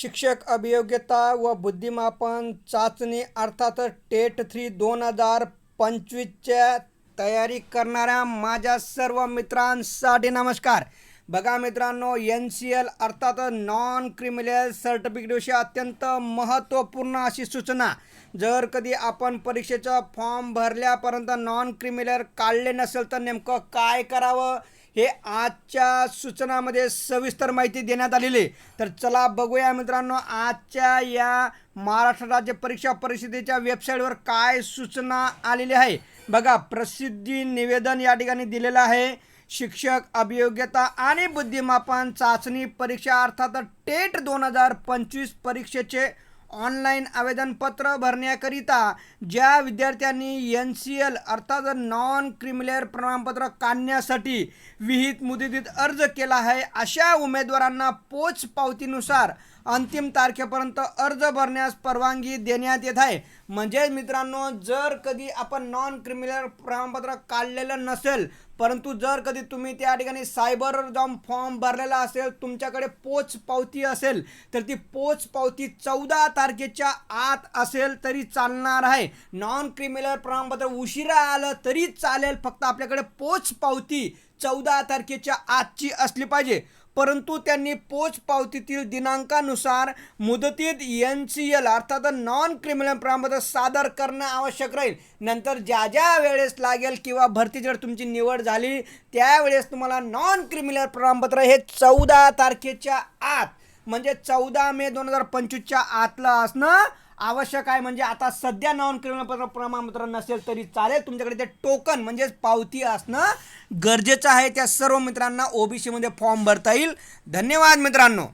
शिक्षक अभियोग्यता व बुद्धिमापन चाचणी अर्थात टेट थ्री दोन हजार पंचवीसच्या तयारी करणाऱ्या माझ्या सर्व मित्रांसाठी नमस्कार. बघा मित्रांनो एन सी एल अर्थात नॉन क्रिमिनल सर्टिफिकेटविषयी अत्यंत महत्त्वपूर्ण अशी सूचना. जर कधी आपण परीक्षेचा फॉर्म भरल्यापर्यंत नॉन क्रिमिनल काढले नसेल तर नेमकं काय करावं? हे आजच्या सूचनामध्ये सविस्तर माहिती देण्यात आलेली आहे. तर चला बघूया मित्रांनो आजच्या या महाराष्ट्र राज्य परीक्षा परिषदेच्या वेबसाईटवर काय सूचना आलेली आहे बघा प्रसिद्धी निवेदन या ठिकाणी दिलेलं आहे शिक्षक अभियोग्यता आणि बुद्धिमापन चाचणी परीक्षा अर्थात टेट दोन हजार पंचवीस परीक्षेचे ऑनलाईन आवेदनपत्र भरण्याकरिता ज्या विद्यार्थ्यांनी एन सी एल अर्थात नॉन क्रिमिलेअर प्रमाणपत्र काढण्यासाठी विहित मुदतीत अर्ज केला आहे अशा उमेदवारांना पोच पावतीनुसार अंतिम तारखेपर्यंत अर्ज भरण्यास परवानगी देण्यात येत आहे. म्हणजे मित्रांनो जर कधी आपण नॉन क्रिमिनल प्रमाणपत्र काढलेलं नसेल परंतु जर कधी तुम्ही त्या ठिकाणी सायबर जाऊन फॉर्म भरलेला असेल तुमच्याकडे पोच पावती असेल तर ती पोच पावती चौदा तारखेच्या आत असेल तरी चालणार आहे. नॉन क्रिमिनल प्रमाणपत्र उशिरा आलं तरी चालेल फक्त आपल्याकडे पोच पावती चौदा तारखेच्या आजची असली पाहिजे. परंतु त्यांनी पोच पावतीतील दिनांकानुसार मुदतीत एन सी एल अर्थात नॉन क्रिमिनल प्रमाणपत्र सादर करणं आवश्यक राहील. नंतर ज्या ज्या वेळेस लागेल किंवा भरती जर तुमची निवड झाली त्यावेळेस तुम्हाला नॉन क्रिमिनल प्रमाणपत्र हे चौदा तारखेच्या आत म्हणजे चौदा मे दोन हजार पंचवीसच्या आतलं असणं आवश्यक आहे. म्हणजे आता सध्या नॉन क्रिमिनल प्रमाणपत्र नसेल तरी चालेल. तुमच्याकडे ते टोकन म्हणजेच पावती असणं गरजेचं आहे. त्या सर्व मित्रांना ओबीसीमध्ये फॉर्म भरता येईल. धन्यवाद मित्रांनो.